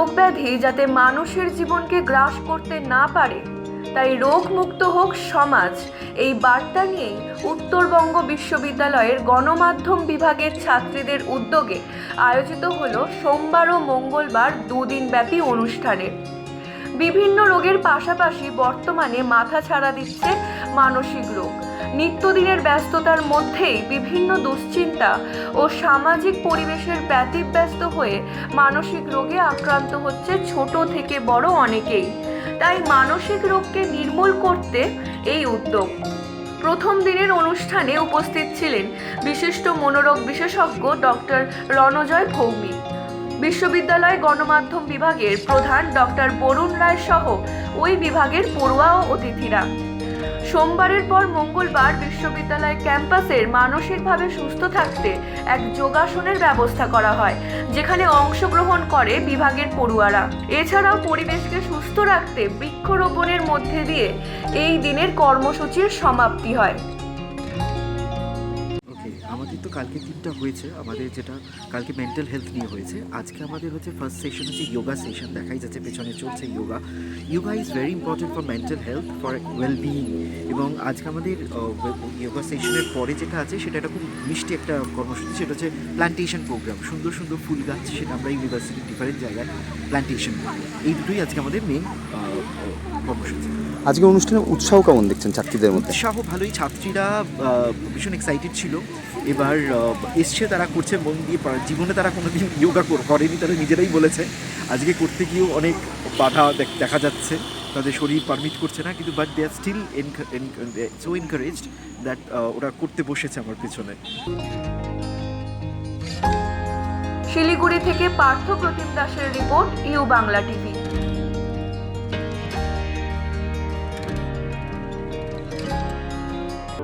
রোগ ব্যাধি যাতে মানুষের জীবনকে গ্রাস করতে না পারে, তাই রোগ মুক্ত হোক সমাজ। এই বার্তা নিয়েই উত্তরবঙ্গ বিশ্ববিদ্যালয়ের গণমাধ্যম বিভাগের ছাত্রীদের উদ্যোগে আয়োজিত হল সোমবার ও মঙ্গলবার দুদিনব্যাপী অনুষ্ঠানে। বিভিন্ন রোগের পাশাপাশি বর্তমানে মাথা ছাড়া দিচ্ছে মানসিক রোগ। নিত্যদিনের ব্যস্ততার মধ্যেই বিভিন্ন দুশ্চিন্তা ও সামাজিক পরিবেশের ব্যতিব্যস্ত হয়ে মানসিক রোগে আক্রান্ত হচ্ছে ছোট থেকে বড় অনেকেই। তাই মানসিক রোগকে নির্মূল করতে এই উদ্যোগ। প্রথম দিনের অনুষ্ঠানে উপস্থিত ছিলেন বিশিষ্ট মনোরোগ বিশেষজ্ঞ ডক্টর রণজয় ভৌমিক। বিশ্ববিদ্যালয় গণমাধ্যম বিভাগের প্রধান ডক্টর বরুণ রায় সহ ওই বিভাগের পড়ুয়া ও অতিথিরা। সোমবারের পর মঙ্গলবার বিশ্ববিদ্যালয় ক্যাম্পাসের মানসিকভাবে সুস্থ থাকতে এক যোগাসনের ব্যবস্থা করা হয়, যেখানে অংশগ্রহণ করে বিভাগের পড়ুয়ারা। এছাড়াও পরিবেশকে সুস্থ রাখতে বৃক্ষরোপণের মধ্যে দিয়ে এই দিনের কর্মসূচির সমাপ্তি হয়। ওকে আমাদের তো কালকে তিনটা হয়েছে। আমাদের যেটা কালকে মেন্টাল হেলথ নিয়ে হয়েছে। আজকে আমাদের হচ্ছে ফার্স্ট সেশন হচ্ছে যোগা সেশন দেখাই যাচ্ছে, পেছনে চলছে yoga yoga is very important for mental health for well being এবং আজকে আমাদের যোগা সেশনের পরে যেটা আছে, সেটা একটা খুব মিষ্টি একটা কর্মসূচি। সেটা হচ্ছে প্ল্যান্টেশন প্রোগ্রাম সুন্দর সুন্দর ফুল গাছ, সেটা আমরা ইউনিভার্সিটির ডিফারেন্ট জায়গায় প্ল্যান্টেশন এই দুটোই আজকে আমাদের মেন কর্মসূচি। আজকে অনুষ্ঠানে উৎসাহ কেমন দেখছেন ছাত্রীদের মধ্যে? উৎসাহ ভালোই ছাত্রীরা ভীষণ এক্সাইটেড ছিল। এবার এসছে তারা করছে মন দিয়ে জীবনে তারা কোনোদিন যোগা করেনি তারা নিজেরাই বলেছে। আজকে করতে গিয়েও অনেক বাধা দেখ- দেখা যাচ্ছে। তাদের শরীর পারমিট করছে না কিন্তু but they are still so encouraged that ওরা করতে বসেছে আমার পেছনে। শিলিগুড়ি থেকে পার্থ প্রতিম দাসের report U Bangla TV.